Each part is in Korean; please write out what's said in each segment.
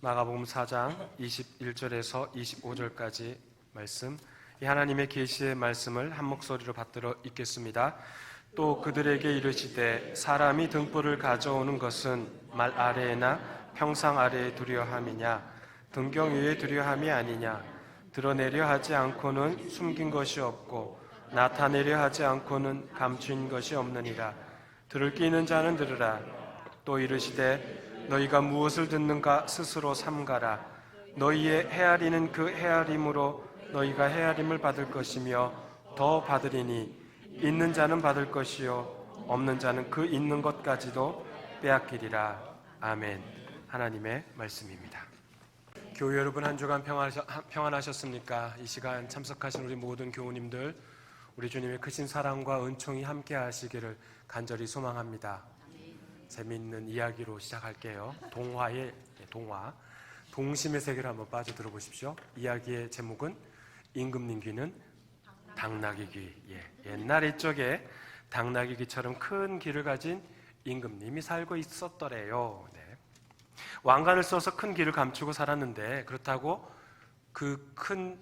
마가복음 4장 21절에서 25절까지 말씀. 이 하나님의 계시의 말씀을 한 목소리로 받들어 읽겠습니다. 또 그들에게 이르시되 사람이 등불을 가져오는 것은 말 아래에나 평상 아래에 두려함이냐? 등경 위에 두려함이 아니냐? 드러내려 하지 않고는 숨긴 것이 없고 나타내려 하지 않고는 감추인 것이 없느니라. 들을 끼 있는 자는 들으라. 또 이르시되 너희가 무엇을 듣는가 스스로 삼가라. 너희의 헤아리는 그 헤아림으로 너희가 헤아림을 받을 것이며 더 받으리니 있는 자는 받을 것이요 없는 자는 그 있는 것까지도 빼앗기리라. 아멘. 하나님의 말씀입니다. 교회 여러분 한 주간 평안하셨, 평안하셨습니까? 이 시간 참석하신 우리 모든 교우님들 우리 주님의 크신 사랑과 은총이 함께 하시기를 간절히 소망합니다 재미있는 이야기로 시작할게요. 동화의 동화, 동심의 세계를 한번 빠져 들어보십시오. 이야기의 제목은 임금님 귀는 당나귀 귀. 예, 옛날 이쪽에 당나귀 귀처럼 큰 귀를 가진 임금님이 살고 있었더래요. 네. 왕관을 써서 큰 귀를 감추고 살았는데 그렇다고 그 큰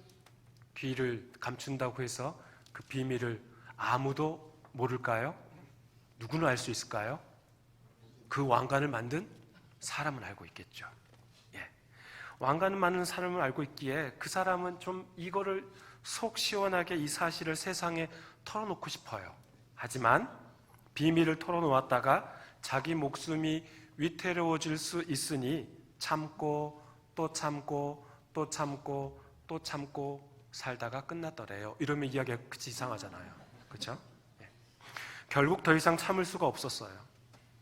귀를 감춘다고 해서 그 비밀을 아무도 모를까요? 누구는 알수 있을까요? 그 왕관을 만든 사람은 알고 있겠죠. 예. 왕관을 만든 사람을 알고 있기에 그 사람은 좀 이거를 속 시원하게 이 사실을 세상에 털어놓고 싶어요. 하지만 비밀을 털어놓았다가 자기 목숨이 위태로워질 수 있으니 참고 또 참고 또 참고 또 참고 살다가 끝났더래요. 이러면 이야기가 그치 이상하잖아요. 그렇죠? 예. 결국 더 이상 참을 수가 없었어요.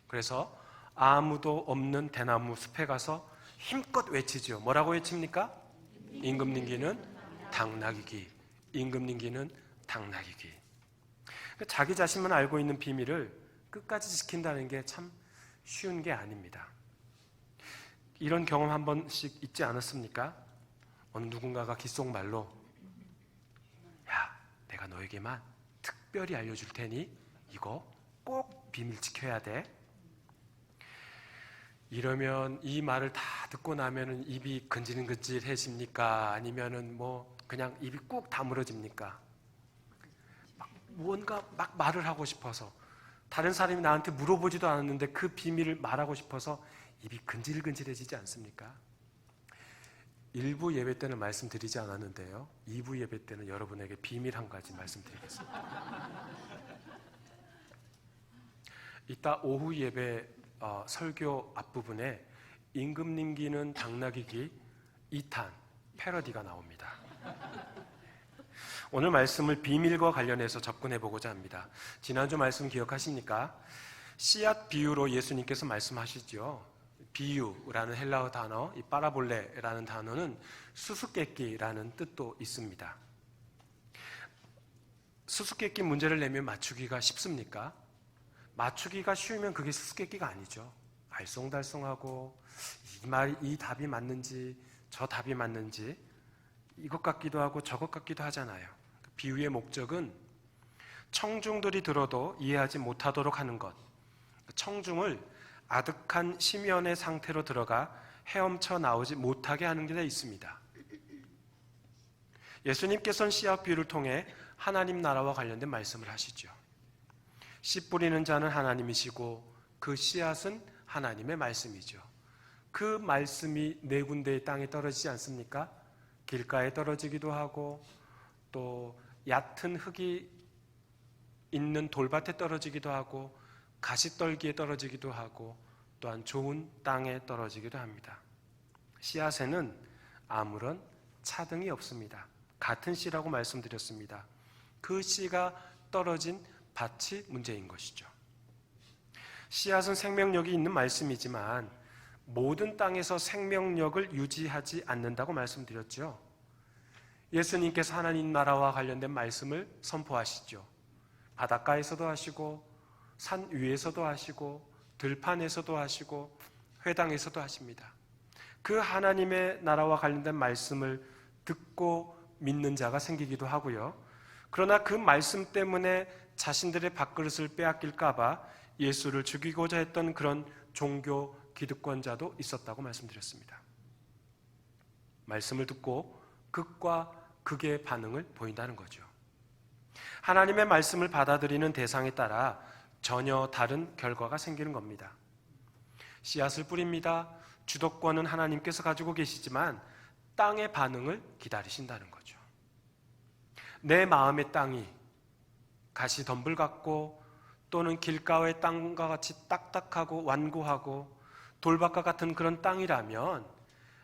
그래서 아무도 없는 대나무 숲에 가서 힘껏 외치죠. 뭐라고 외칩니까? 임금님기는 당나귀기. 임금님기는 당나귀기. 그러니까 자기 자신만 알고 있는 비밀을 끝까지 지킨다는 게 참 쉬운 게 아닙니다. 이런 경험 한 번씩 있지 않았습니까? 어느 누군가가 귓속말로 야, 내가 너에게만 특별히 알려줄 테니 이거 꼭 비밀 지켜야 돼. 이러면 이 말을 다 듣고 나면은 입이 근질근질해집니까? 아니면은 뭐 그냥 입이 꾹 다물어집니까? 막 뭔가 막 말을 하고 싶어서 다른 사람이 나한테 물어보지도 않았는데 그 비밀을 말하고 싶어서 입이 근질근질해지지 않습니까? 일부 예배 때는 말씀드리지 않았는데요. 2부 예배 때는 여러분에게 비밀 한 가지 말씀드리겠습니다. 이따 오후 예배 어, 설교 앞부분에 임금님기는 당나귀기 2탄 패러디가 나옵니다. 오늘 말씀을 비밀과 관련해서 접근해 보고자 합니다. 지난주 말씀 기억하십니까? 씨앗 비유로 예수님께서 말씀하시죠. 비유라는 헬라어 단어, 이 파라볼레라는 단어는 수수께끼라는 뜻도 있습니다. 수수께끼 문제를 내면 맞추기가 쉽습니까? 맞추기가 쉬우면 그게 수수께끼가 아니죠. 알쏭달쏭하고 이 말, 이 답이 맞는지 저 답이 맞는지 이것 같기도 하고 저것 같기도 하잖아요. 비유의 목적은 청중들이 들어도 이해하지 못하도록 하는 것. 청중을 아득한 심연의 상태로 들어가 헤엄쳐 나오지 못하게 하는 게 있습니다. 예수님께서는 씨앗 비유를 통해 하나님 나라와 관련된 말씀을 하시죠. 씨 뿌리는 자는 하나님이시고 그 씨앗은 하나님의 말씀이죠. 그 말씀이 네 군데의 땅에 떨어지지 않습니까? 길가에 떨어지기도 하고 또 얕은 흙이 있는 돌밭에 떨어지기도 하고 가시떨기에 떨어지기도 하고 또한 좋은 땅에 떨어지기도 합니다. 씨앗에는 아무런 차등이 없습니다. 같은 씨라고 말씀드렸습니다. 그 씨가 떨어진 밭이 문제인 것이죠. 씨앗은 생명력이 있는 말씀이지만 모든 땅에서 생명력을 유지하지 않는다고 말씀드렸죠. 예수님께서 하나님 나라와 관련된 말씀을 선포하시죠. 바닷가에서도 하시고 산 위에서도 하시고 들판에서도 하시고 회당에서도 하십니다. 그 하나님의 나라와 관련된 말씀을 듣고 믿는 자가 생기기도 하고요. 그러나 그 말씀 때문에 자신들의 밥그릇을 빼앗길까봐 예수를 죽이고자 했던 그런 종교 기득권자도 있었다고 말씀드렸습니다. 말씀을 듣고 극과 극의 반응을 보인다는 거죠. 하나님의 말씀을 받아들이는 대상에 따라 전혀 다른 결과가 생기는 겁니다. 씨앗을 뿌립니다. 주도권은 하나님께서 가지고 계시지만 땅의 반응을 기다리신다는 거죠. 내 마음의 땅이 가시 덤불 같고 또는 길가의 땅과 같이 딱딱하고 완고하고 돌밭과 같은 그런 땅이라면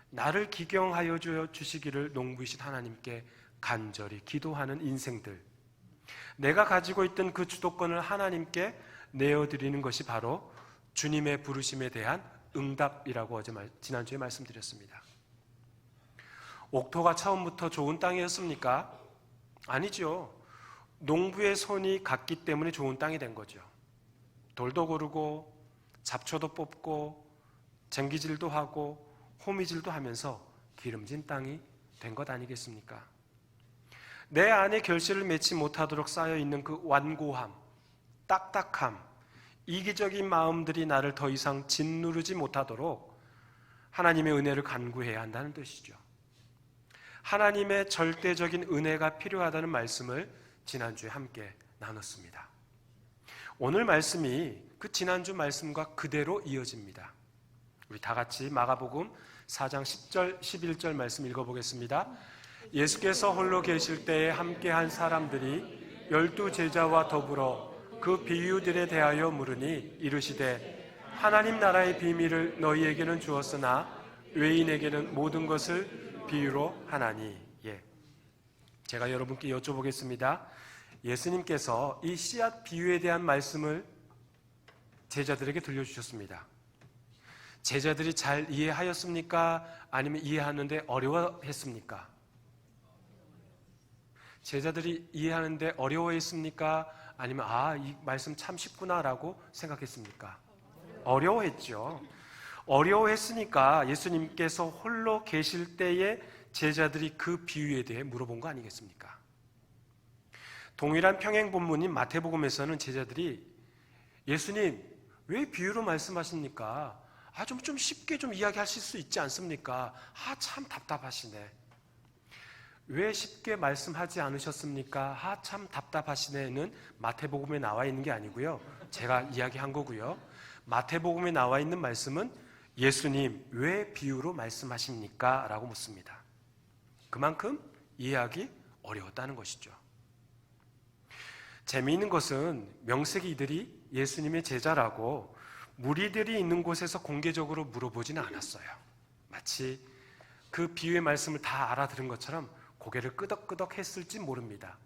나를 기경하여 주시기를 농부이신 하나님께 간절히 기도하는 인생들 내가 가지고 있던 그 주도권을 하나님께 내어드리는 것이 바로 주님의 부르심에 대한 응답이라고 어제 말, 지난주에 말씀드렸습니다. 옥토가 처음부터 좋은 땅이었습니까? 아니죠. 농부의 손이 갔기 때문에 좋은 땅이 된 거죠. 돌도 고르고 잡초도 뽑고 전기질도 하고 호미질도 하면서 기름진 땅이 된 것 아니겠습니까? 내 안에 결실을 맺지 못하도록 쌓여 있는 그 완고함, 딱딱함, 이기적인 마음들이 나를 더 이상 짓누르지 못하도록 하나님의 은혜를 간구해야 한다는 뜻이죠. 하나님의 절대적인 은혜가 필요하다는 말씀을 지난주에 함께 나눴습니다. 오늘 말씀이 그 지난주 말씀과 그대로 이어집니다. 우리 다 같이 마가복음 4장 10절, 11절 말씀 읽어보겠습니다. 예수께서 홀로 계실 때에 함께한 사람들이 열두 제자와 더불어 그 비유들에 대하여 물으니 이르시되 하나님 나라의 비밀을 너희에게는 주었으나 외인에게는 모든 것을 비유로 하나니 예. 제가 여러분께 여쭤보겠습니다. 예수님께서 이 씨앗 비유에 대한 말씀을 제자들에게 들려주셨습니다. 제자들이 잘 이해하였습니까? 아니면 이해하는데 어려워했습니까? 제자들이 이해하는데 어려워했습니까? 아니면 아, 이 말씀 참 쉽구나라고 생각했습니까? 어려워했죠. 어려워했으니까 예수님께서 홀로 계실 때에 제자들이 그 비유에 대해 물어본 거 아니겠습니까? 동일한 평행 본문인 마태복음에서는 제자들이 예수님 왜 비유로 말씀하십니까? 아, 좀, 좀 쉽게 좀 이야기하실 수 있지 않습니까? 아, 참 답답하시네. 왜 쉽게 말씀하지 않으셨습니까? 아, 참 답답하시네는 마태복음에 나와 있는 게 아니고요. 제가 이야기한 거고요. 마태복음에 나와 있는 말씀은 예수님, 왜 비유로 말씀하십니까? 라고 묻습니다. 그만큼 이해하기 어려웠다는 것이죠. 재미있는 것은 명색이 이들이 예수님의 제자라고 무리들이 있는 곳에서 공개적으로 물어보지는 않았어요. 마치 그 비유의 말씀을 다 알아들은 것처럼 고개를 끄덕끄덕 했을지 모릅니다.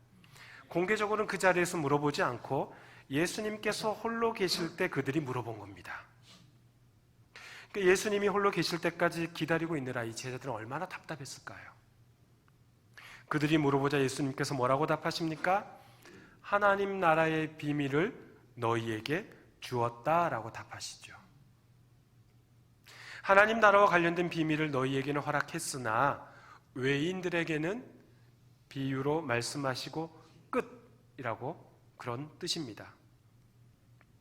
공개적으로는 그 자리에서 물어보지 않고 예수님께서 홀로 계실 때 그들이 물어본 겁니다. 그러니까 예수님이 홀로 계실 때까지 기다리고 있느라 이 제자들은 얼마나 답답했을까요? 그들이 물어보자 예수님께서 뭐라고 답하십니까? 하나님 나라의 비밀을 너희에게 주었다라고 답하시죠. 하나님 나라와 관련된 비밀을 너희에게는 허락했으나 외인들에게는 비유로 말씀하시고 끝이라고 그런 뜻입니다.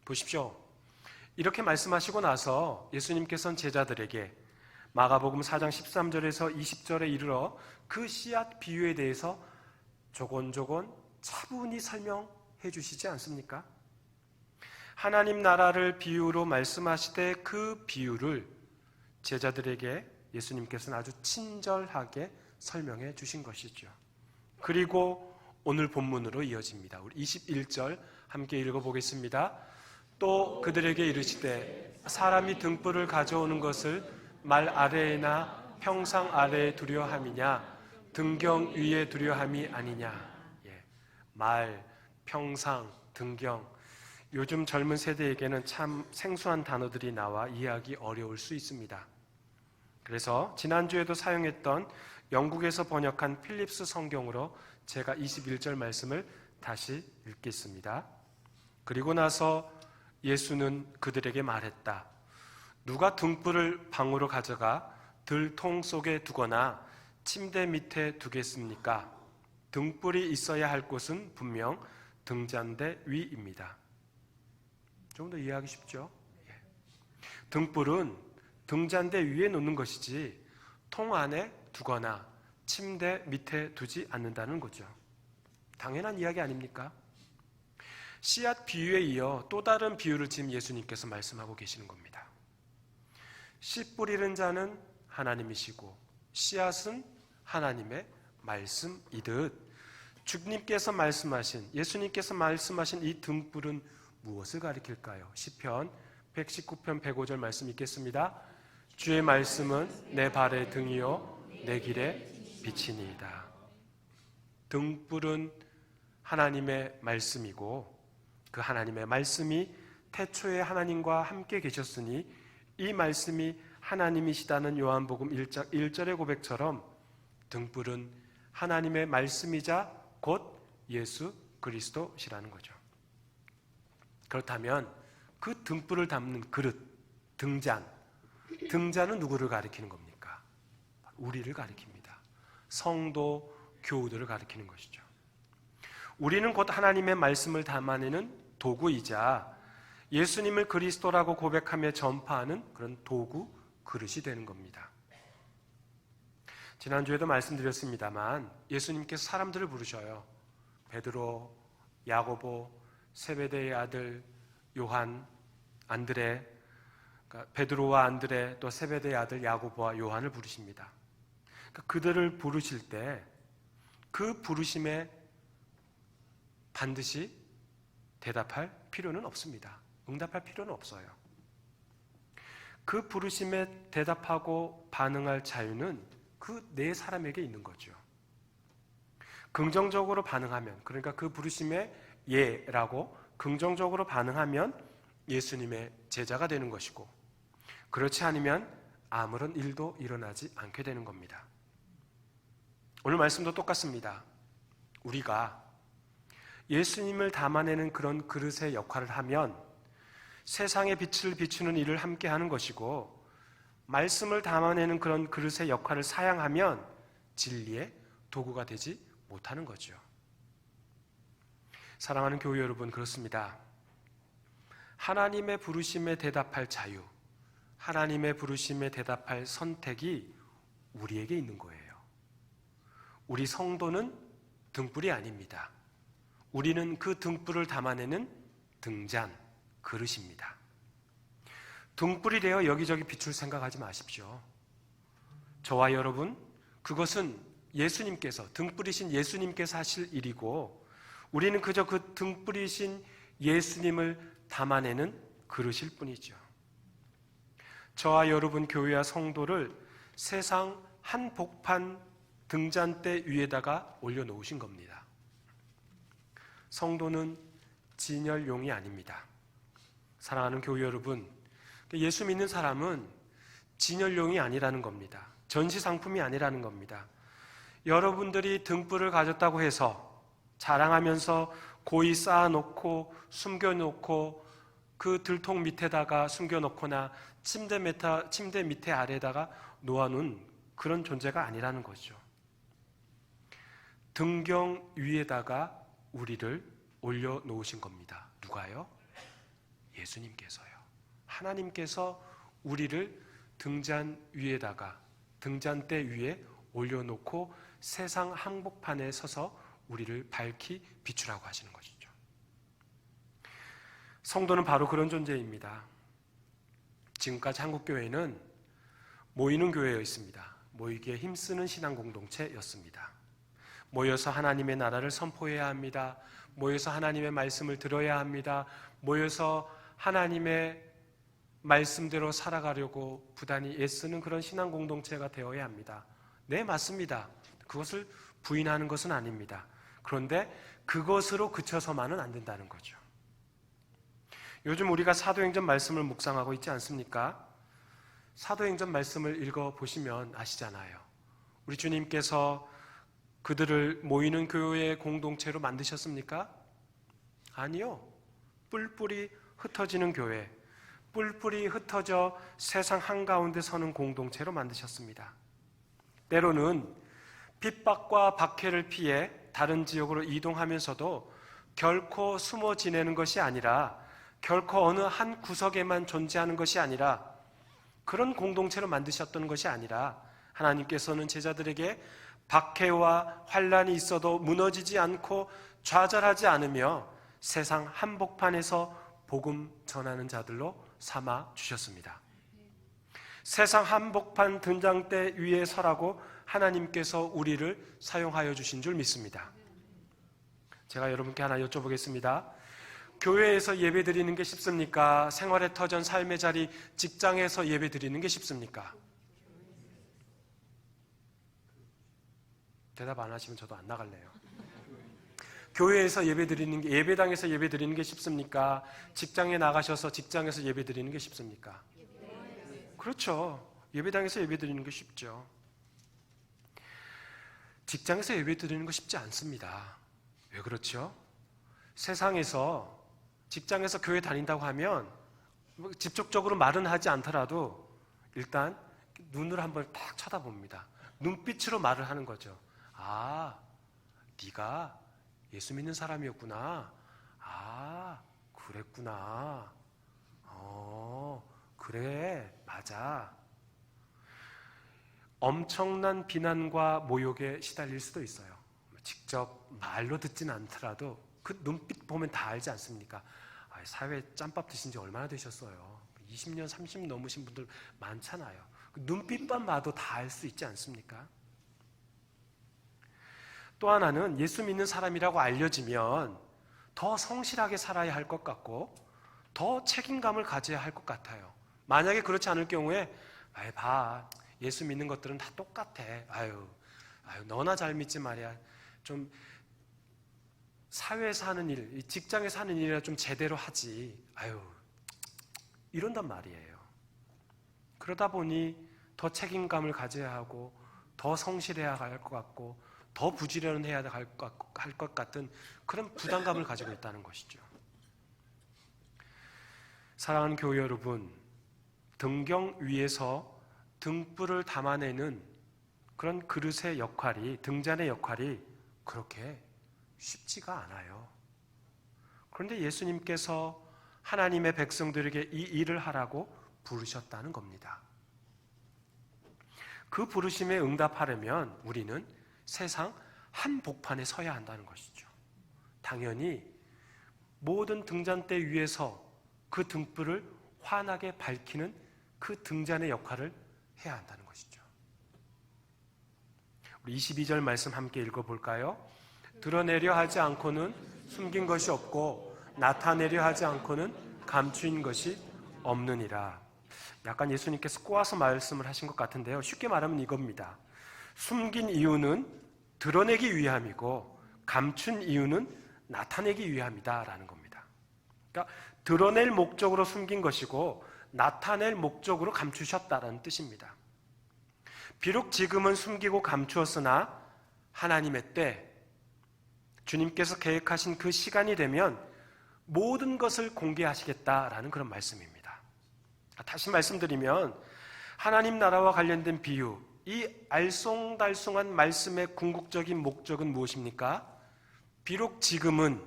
보십시오. 이렇게 말씀하시고 나서 예수님께서는 제자들에게 마가복음 4장 13절에서 20절에 이르러 그 씨앗 비유에 대해서 조곤조곤 차분히 설명해 주시지 않습니까? 하나님 나라를 비유로 말씀하시되 그 비유를 제자들에게 예수님께서는 아주 친절하게 설명해 주신 것이죠. 그리고 오늘 본문으로 이어집니다. 우리 21절 함께 읽어보겠습니다. 또 그들에게 이르시되 사람이 등불을 가져오는 것을 말 아래에나 평상 아래에 두려함이냐 등경 위에 두려함이 아니냐 예. 말, 평상, 등경 요즘 젊은 세대에게는 참 생소한 단어들이 나와 이해하기 어려울 수 있습니다. 그래서 지난주에도 사용했던 영국에서 번역한 필립스 성경으로 제가 21절 말씀을 다시 읽겠습니다. 그리고 나서 예수는 그들에게 말했다. 누가 등불을 방으로 가져가 들통 속에 두거나 침대 밑에 두겠습니까? 등불이 있어야 할 곳은 분명 등잔대 위입니다. 좀더 이해하기 쉽죠? 등불은 등잔대 위에 놓는 것이지 통 안에 두거나 침대 밑에 두지 않는다는 거죠. 당연한 이야기 아닙니까? 씨앗 비유에 이어 또 다른 비유를 지금 예수님께서 말씀하고 계시는 겁니다. 씨 뿌리는 자는 하나님이시고 씨앗은 하나님의 말씀이듯 주님께서 말씀하신 예수님께서 말씀하신 이 등불은 무엇을 가리킬까요? 시편 119편 105절 말씀 읽겠습니다. 주의 말씀은 내 발의 등이요 내 길의 빛이니이다. 등불은 하나님의 말씀이고 그 하나님의 말씀이 태초에 하나님과 함께 계셨으니 이 말씀이 하나님이시다는 요한복음 1장 1절의 고백처럼 등불은 하나님의 말씀이자 곧 예수 그리스도시라는 거죠. 그렇다면 그 등불을 담는 그릇, 등잔, 등잔은 누구를 가리키는 겁니까? 우리를 가리킵니다. 성도, 교우들을 가리키는 것이죠. 우리는 곧 하나님의 말씀을 담아내는 도구이자 예수님을 그리스도라고 고백하며 전파하는 그런 도구, 그릇이 되는 겁니다. 지난주에도 말씀드렸습니다만 예수님께서 사람들을 부르셔요. 베드로, 야고보, 세베대의 아들 요한, 안드레, 그러니까 베드로와 안드레 또 세베대의 아들 야고보와 요한을 부르십니다. 그러니까 그들을 부르실 때 그 부르심에 반드시 대답할 필요는 없습니다. 응답할 필요는 없어요. 그 부르심에 대답하고 반응할 자유는 그 네 사람에게 있는 거죠. 긍정적으로 반응하면, 그러니까 그 부르심에 예라고 긍정적으로 반응하면 예수님의 제자가 되는 것이고, 그렇지 않으면 아무런 일도 일어나지 않게 되는 겁니다. 오늘 말씀도 똑같습니다. 우리가 예수님을 담아내는 그런 그릇의 역할을 하면 세상의 빛을 비추는 일을 함께 하는 것이고 말씀을 담아내는 그런 그릇의 역할을 사양하면 진리의 도구가 되지 못하는 거죠. 사랑하는 교회 여러분 그렇습니다. 하나님의 부르심에 대답할 자유, 하나님의 부르심에 대답할 선택이 우리에게 있는 거예요. 우리 성도는 등불이 아닙니다. 우리는 그 등불을 담아내는 등잔, 그릇입니다. 등불이 되어 여기저기 비출 생각하지 마십시오. 저와 여러분, 그것은 예수님께서, 등불이신 예수님께서 하실 일이고, 우리는 그저 그 등불이신 예수님을 담아내는 그릇일 뿐이죠. 저와 여러분 교회와 성도를 세상 한복판 등잔대 위에다가 올려놓으신 겁니다. 성도는 진열용이 아닙니다. 사랑하는 교회 여러분, 예수 믿는 사람은 진열용이 아니라는 겁니다. 전시 상품이 아니라는 겁니다. 여러분들이 등불을 가졌다고 해서 자랑하면서 고이 쌓아놓고 숨겨놓고 그 들통 밑에다가 숨겨놓거나 침대 밑에, 침대 밑에 아래다가 놓아놓은 그런 존재가 아니라는 거죠. 등경 위에다가 우리를 올려놓으신 겁니다. 누가요? 예수님께서요. 하나님께서 우리를 등잔 위에다가 등잔대 위에 올려놓고 세상 항복판에 서서 우리를 밝히 비추라고 하시는 것이죠. 성도는 바로 그런 존재입니다. 지금까지 한국교회는 모이는 교회였습니다. 모이기에 힘쓰는 신앙 공동체였습니다. 모여서 하나님의 나라를 선포해야 합니다. 모여서 하나님의 말씀을 들어야 합니다. 모여서 하나님의 말씀대로 살아가려고 부단히 애쓰는 그런 신앙 공동체가 되어야 합니다. 네, 맞습니다. 그것을 부인하는 것은 아닙니다. 그런데 그것으로 그쳐서만은 안 된다는 거죠. 요즘 우리가 사도행전 말씀을 묵상하고 있지 않습니까? 사도행전 말씀을 읽어 보시면 아시잖아요. 우리 주님께서 그들을 모이는 교회의 공동체로 만드셨습니까? 아니요. 뿔뿔이 흩어지는 교회, 뿔뿔이 흩어져 세상 한가운데 서는 공동체로 만드셨습니다. 때로는 핍박과 박해를 피해 다른 지역으로 이동하면서도 결코 숨어 지내는 것이 아니라 결코 어느 한 구석에만 존재하는 것이 아니라 그런 공동체로 만드셨던 것이 아니라 하나님께서는 제자들에게 박해와 환란이 있어도 무너지지 않고 좌절하지 않으며 세상 한복판에서 복음 전하는 자들로 삼아 주셨습니다. 세상 한복판 등장대 위에 서라고 하나님께서 우리를 사용하여 주신 줄 믿습니다. 제가 여러분께 하나 여쭤보겠습니다. 교회에서 예배 드리는 게 쉽습니까? 생활의 터전, 삶의 자리, 직장에서 예배 드리는 게 쉽습니까? 대답 안 하시면 저도 안 나갈래요. 교회에서 예배 드리는 게, 예배당에서 예배 드리는 게 쉽습니까? 직장에 나가셔서 직장에서 예배 드리는 게 쉽습니까? 그렇죠. 예배당에서 예배 드리는 게 쉽죠. 직장에서 예배 드리는 거 쉽지 않습니다. 왜 그렇죠? 세상에서 직장에서 교회 다닌다고 하면 뭐 직접적으로 말은 하지 않더라도 일단 눈을 한번 딱 쳐다봅니다. 눈빛으로 말을 하는 거죠. 아, 네가 예수 믿는 사람이었구나. 아, 그랬구나. 어, 그래, 맞아. 엄청난 비난과 모욕에 시달릴 수도 있어요. 직접 말로 듣진 않더라도 그 눈빛 보면 다 알지 않습니까? 아, 사회 짬밥 드신 지 얼마나 되셨어요? 20년, 30년 넘으신 분들 많잖아요. 그 눈빛만 봐도 다 알 수 있지 않습니까? 또 하나는 예수 믿는 사람이라고 알려지면 더 성실하게 살아야 할 것 같고 더 책임감을 가져야 할 것 같아요. 만약에 그렇지 않을 경우에 아이 봐 예수 믿는 것들은 다 똑같아. 아유, 아유 너나 잘 믿지 말이야. 좀 사회에서 하는 일, 직장에서 하는 일이라 좀 제대로 하지. 아유, 이런단 말이에요. 그러다 보니 더 책임감을 가져야 하고, 더 성실해야 할 것 같고, 더 부지런해야 할 것 같은 그런 부담감을 가지고 있다는 것이죠. 사랑하는 교회 여러분, 등경 위에서 등불을 담아내는 그런 그릇의 역할이, 등잔의 역할이 그렇게 쉽지가 않아요. 그런데 예수님께서 하나님의 백성들에게 이 일을 하라고 부르셨다는 겁니다. 그 부르심에 응답하려면 우리는 세상 한복판에 서야 한다는 것이죠. 당연히 모든 등잔대 위에서 그 등불을 환하게 밝히는 그 등잔의 역할을 해야 한다는 것이죠. 우리 22절 말씀 함께 읽어볼까요? 드러내려 하지 않고는 숨긴 것이 없고 나타내려 하지 않고는 감추인 것이 없느니라. 약간 예수님께서 꼬아서 말씀을 하신 것 같은데요. 쉽게 말하면 이겁니다. 숨긴 이유는 드러내기 위함이고 감춘 이유는 나타내기 위함이다라는 겁니다. 그러니까 드러낼 목적으로 숨긴 것이고 나타낼 목적으로 감추셨다라는 뜻입니다. 비록 지금은 숨기고 감추었으나 하나님의 때 주님께서 계획하신 그 시간이 되면 모든 것을 공개하시겠다라는 그런 말씀입니다. 다시 말씀드리면 하나님 나라와 관련된 비유, 이 알쏭달쏭한 말씀의 궁극적인 목적은 무엇입니까? 비록 지금은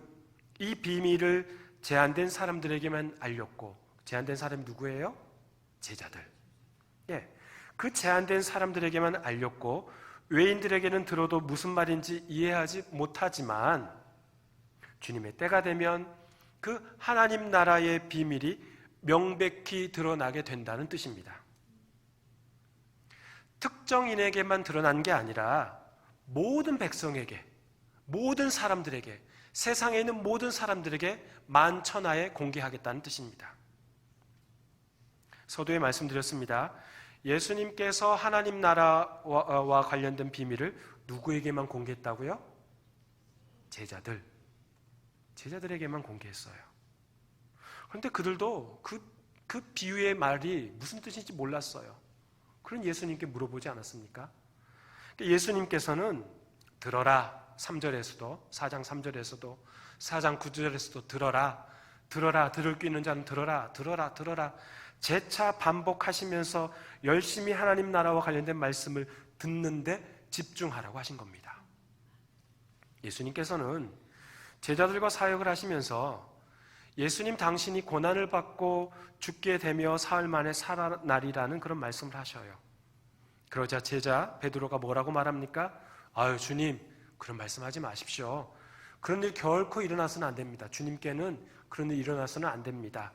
이 비밀을 제한된 사람들에게만 알렸고, 제한된 사람이 누구예요? 제자들. 예. 그 제한된 사람들에게만 알렸고, 외인들에게는 들어도 무슨 말인지 이해하지 못하지만, 주님의 때가 되면 그 하나님 나라의 비밀이 명백히 드러나게 된다는 뜻입니다. 특정인에게만 드러난 게 아니라 모든 백성에게, 모든 사람들에게, 세상에 있는 모든 사람들에게 만천하에 공개하겠다는 뜻입니다. 서두에 말씀드렸습니다. 예수님께서 하나님 나라와 관련된 비밀을 누구에게만 공개했다고요? 제자들. 제자들에게만 공개했어요. 그런데 그들도 그, 그 비유의 말이 무슨 뜻인지 몰랐어요. 그런 예수님께 물어보지 않았습니까? 예수님께서는 들어라 3절에서도 4장 3절에서도 4장 9절에서도 들어라 들어라 들을 귀 있는 자는 들어라 들어라 들어라 재차 반복하시면서 열심히 하나님 나라와 관련된 말씀을 듣는데 집중하라고 하신 겁니다. 예수님께서는 제자들과 사역을 하시면서 예수님 당신이 고난을 받고 죽게 되며 사흘 만에 살아나리라는 그런 말씀을 하셔요. 그러자 제자 베드로가 뭐라고 말합니까? 아유 주님 그런 말씀하지 마십시오. 그런 일 결코 일어나서는 안 됩니다. 주님께는 그런 일 일어나서는 안 됩니다.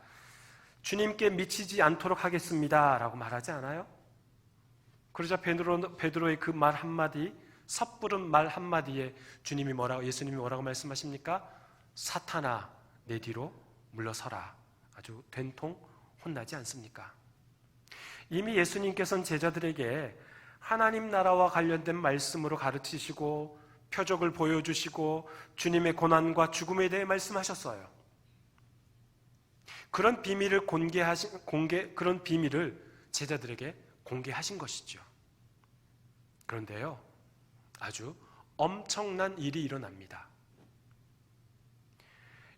주님께 미치지 않도록 하겠습니다라고 말하지 않아요? 그러자 베드로, 베드로의 그 말 한마디 섣부른 말 한마디에 주님이 뭐라고 예수님이 뭐라고 말씀하십니까? 사탄아 내 뒤로 물러서라. 아주 된통 혼나지 않습니까? 이미 예수님께서는 제자들에게 하나님 나라와 관련된 말씀으로 가르치시고 표적을 보여주시고 주님의 고난과 죽음에 대해 말씀하셨어요. 그런 비밀을 공개하신 공개 그런 비밀을 제자들에게 공개하신 것이죠. 그런데요, 아주 엄청난 일이 일어납니다.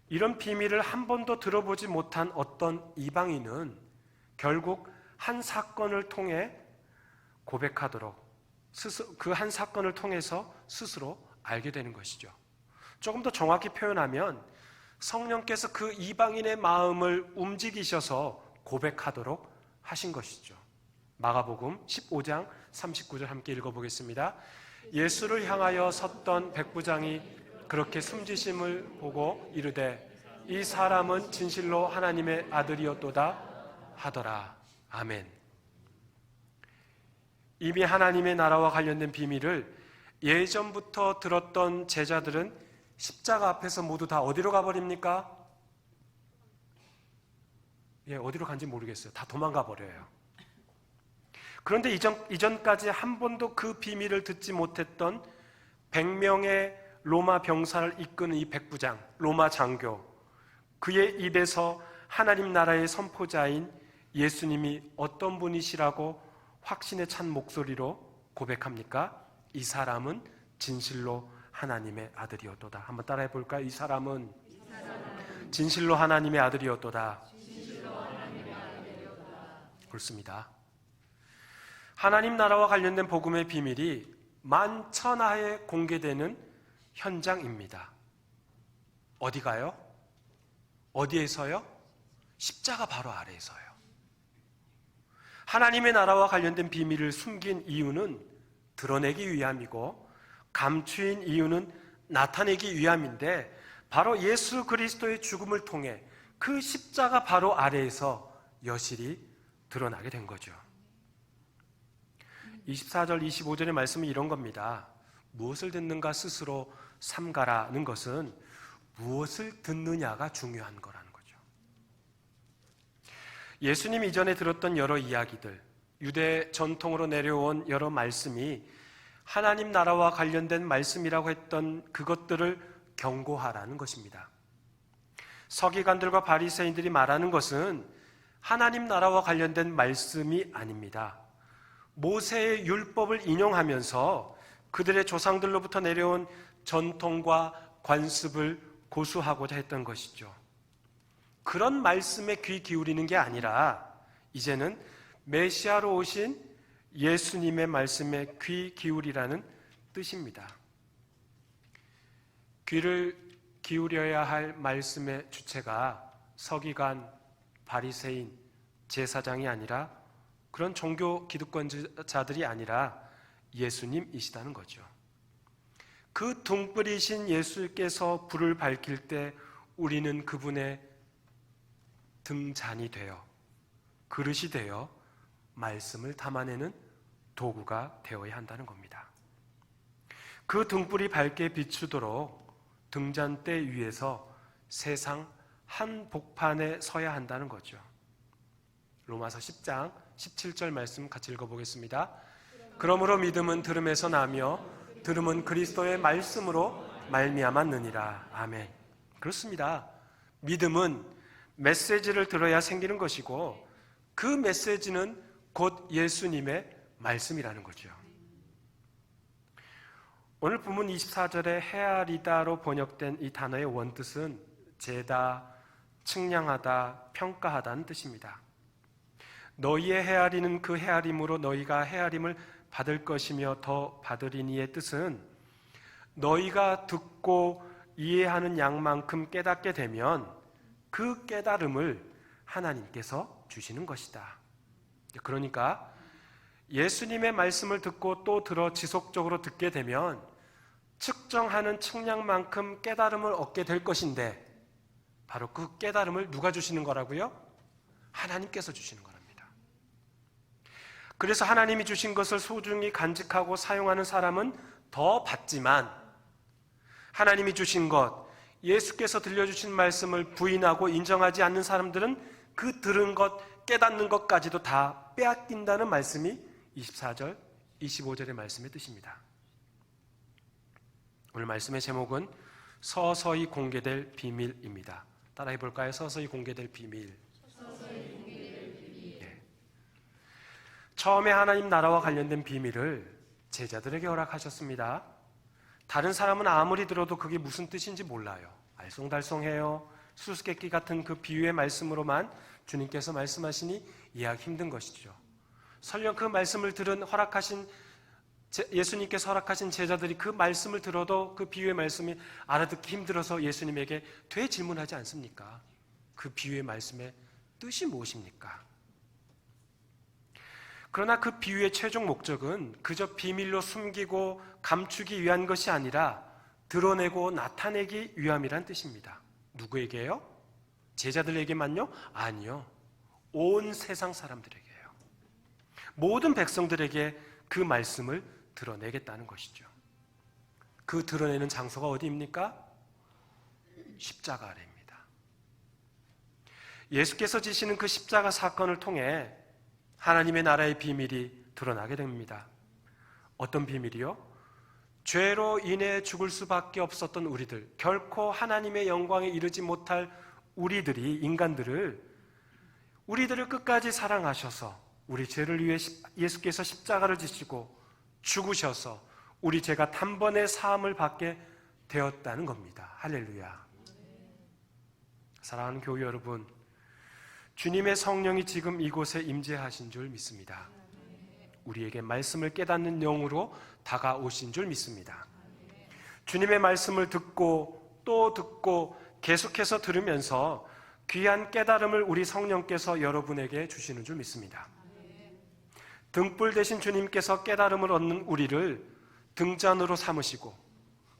이런 비밀을 한 번도 들어보지 못한 어떤 이방인은 결국 한 사건을 통해 고백하도록 그 한 사건을 통해서 스스로 알게 되는 것이죠. 조금 더 정확히 표현하면 성령께서 그 이방인의 마음을 움직이셔서 고백하도록 하신 것이죠. 마가복음 15장 39절 함께 읽어보겠습니다. 예수를 향하여 섰던 백부장이 그렇게 숨지심을 보고 이르되 이 사람은 진실로 하나님의 아들이었도다 하더라. 아멘. 이미 하나님의 나라와 관련된 비밀을 예전부터 들었던 제자들은 십자가 앞에서 모두 다 어디로 가버립니까? 예, 어디로 간지 모르겠어요. 다 도망가 버려요. 그런데 이전, 이전까지 한 번도 그 비밀을 듣지 못했던 100명의 로마 병사를 이끄는 이 백부장, 로마 장교, 그의 입에서 하나님 나라의 선포자인 예수님이 어떤 분이시라고 확신에 찬 목소리로 고백합니까? 이 사람은 진실로 하나님의 아들이었도다. 한번 따라해 볼까요? 이 사람은 진실로 하나님의 아들이었도다. 그렇습니다. 하나님 나라와 관련된 복음의 비밀이 만천하에 공개되는 현장입니다. 어디가요? 어디에서요? 십자가 바로 아래에서요. 하나님의 나라와 관련된 비밀을 숨긴 이유는 드러내기 위함이고 감추인 이유는 나타내기 위함인데 바로 예수 그리스도의 죽음을 통해 그 십자가 바로 아래에서 여실히 드러나게 된 거죠. 24절, 25절의 말씀은 이런 겁니다. 무엇을 듣는가 스스로 삼가라는 것은 무엇을 듣느냐가 중요한 거라는 거죠. 예수님 이전에 들었던 여러 이야기들, 유대 전통으로 내려온 여러 말씀이 하나님 나라와 관련된 말씀이라고 했던 그것들을 경고하라는 것입니다. 서기관들과 바리새인들이 말하는 것은 하나님 나라와 관련된 말씀이 아닙니다. 모세의 율법을 인용하면서 그들의 조상들로부터 내려온 전통과 관습을 고수하고자 했던 것이죠. 그런 말씀에 귀 기울이는 게 아니라 이제는 메시아로 오신 예수님의 말씀에 귀 기울이라는 뜻입니다. 귀를 기울여야 할 말씀의 주체가 서기관, 바리새인, 제사장이 아니라 그런 종교 기득권자들이 아니라 예수님이시다는 거죠. 그 둥뿌리신 예수께서 불을 밝힐 때 우리는 그분의 등잔이 되어 그릇이 되어 말씀을 담아내는 도구가 되어야 한다는 겁니다. 그 등불이 밝게 비추도록 등잔대 위에서 세상 한 복판에 서야 한다는 거죠. 로마서 10장 17절 말씀 같이 읽어보겠습니다. 그러므로 믿음은 들음에서 나며 들음은 그리스도의 말씀으로 말미암았느니라. 아멘. 그렇습니다. 믿음은 메시지를 들어야 생기는 것이고 그 메시지는 곧 예수님의 말씀이라는 거죠. 오늘 본문 24절에 헤아리다로 번역된 이 단어의 원뜻은 재다, 측량하다, 평가하다는 뜻입니다. 너희의 헤아리는 그 헤아림으로 너희가 헤아림을 받을 것이며 더 받으리니의 뜻은 너희가 듣고 이해하는 양만큼 깨닫게 되면 그 깨달음을 하나님께서 주시는 것이다. 그러니까 예수님의 말씀을 듣고 또 들어 지속적으로 듣게 되면 측정하는 측량만큼 깨달음을 얻게 될 것인데 바로 그 깨달음을 누가 주시는 거라고요? 하나님께서 주시는 거랍니다. 그래서 하나님이 주신 것을 소중히 간직하고 사용하는 사람은 더 받지만 하나님이 주신 것, 예수께서 들려주신 말씀을 부인하고 인정하지 않는 사람들은 그 들은 것, 깨닫는 것까지도 다 빼앗긴다는 말씀이 24절, 25절의 말씀의 뜻입니다. 오늘 말씀의 제목은 서서히 공개될 비밀입니다. 따라해 볼까요? 서서히 공개될 비밀. 처음에 하나님 나라와 관련된 비밀을 제자들에게 허락하셨습니다. 다른 사람은 아무리 들어도 그게 무슨 뜻인지 몰라요. 알쏭달쏭해요. 수수께끼 같은 그 비유의 말씀으로만 주님께서 말씀하시니 이해하기 힘든 것이죠. 설령 그 말씀을 들은 허락하신 예수님께서 허락하신 제자들이 그 말씀을 들어도 그 비유의 말씀이 알아듣기 힘들어서 예수님에게 되 질문하지 않습니까? 그 비유의 말씀의 뜻이 무엇입니까? 그러나 그 비유의 최종 목적은 그저 비밀로 숨기고 감추기 위한 것이 아니라 드러내고 나타내기 위함이란 뜻입니다. 누구에게요? 제자들에게만요? 아니요. 온 세상 사람들에게요. 모든 백성들에게 그 말씀을 드러내겠다는 것이죠. 그 드러내는 장소가 어디입니까? 십자가 아래입니다. 예수께서 지시는 그 십자가 사건을 통해 하나님의 나라의 비밀이 드러나게 됩니다. 어떤 비밀이요? 죄로 인해 죽을 수밖에 없었던 우리들, 결코 하나님의 영광에 이르지 못할 우리들이 인간들을 우리들을 끝까지 사랑하셔서 우리 죄를 위해 예수께서 십자가를 지시고 죽으셔서 우리 죄가 단번에 사함을 받게 되었다는 겁니다. 할렐루야. 사랑하는 교회 여러분, 주님의 성령이 지금 이곳에 임재하신 줄 믿습니다. 우리에게 말씀을 깨닫는 영으로 다가오신 줄 믿습니다. 주님의 말씀을 듣고 또 듣고 계속해서 들으면서 귀한 깨달음을 우리 성령께서 여러분에게 주시는 줄 믿습니다. 등불 대신 주님께서 깨달음을 얻는 우리를 등잔으로 삼으시고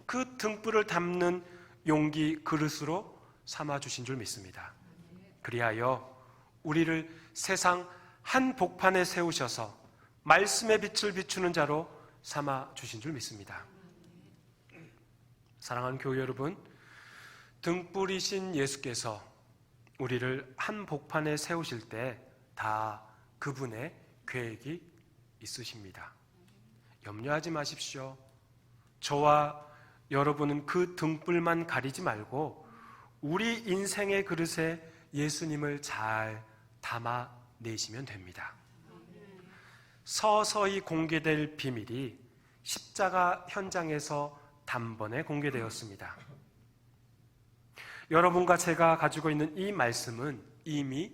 그 등불을 담는 용기 그릇으로 삼아 주신 줄 믿습니다. 그리하여 우리를 세상 한 복판에 세우셔서 말씀의 빛을 비추는 자로 삼아 주신 줄 믿습니다. 사랑하는 교회 여러분, 등불이신 예수께서 우리를 한 복판에 세우실 때 다 그분의 계획이 있으십니다. 염려하지 마십시오. 저와 여러분은 그 등불만 가리지 말고 우리 인생의 그릇에 예수님을 잘 담아 내시면 됩니다. 서서히 공개될 비밀이 십자가 현장에서 단번에 공개되었습니다. 여러분과 제가 가지고 있는 이 말씀은 이미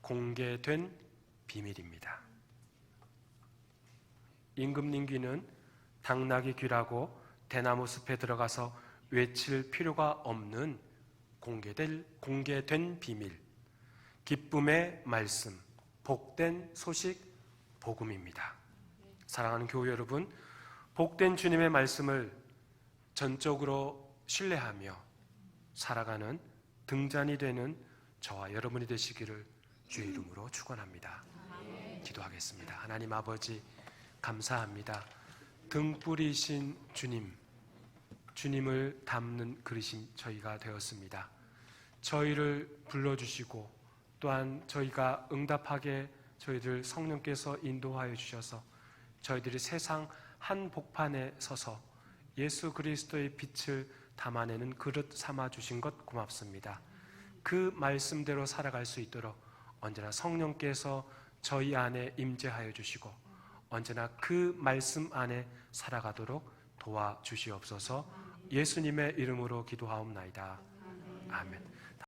공개된 비밀입니다. 임금님귀는 당나귀 귀라고 대나무 숲에 들어가서 외칠 필요가 없는 공개될, 공개된 비밀, 기쁨의 말씀, 복된 소식, 복음입니다. 사랑하는 교회 여러분, 복된 주님의 말씀을 전적으로 신뢰하며 살아가는 등잔이 되는 저와 여러분이 되시기를 주의 이름으로 축원합니다. 기도하겠습니다. 하나님 아버지 감사합니다. 등불이신 주님, 주님을 담는 그릇이 저희가 되었습니다. 저희를 불러주시고 또한 저희가 응답하게 저희들 성령께서 인도하여 주셔서 저희들이 세상 한 복판에 서서 예수 그리스도의 빛을 담아내는 그릇 삼아 주신 것 고맙습니다. 그 말씀대로 살아갈 수 있도록 언제나 성령께서 저희 안에 임재하여 주시고 언제나 그 말씀 안에 살아가도록 도와 주시옵소서 예수님의 이름으로 기도하옵나이다. 아멘.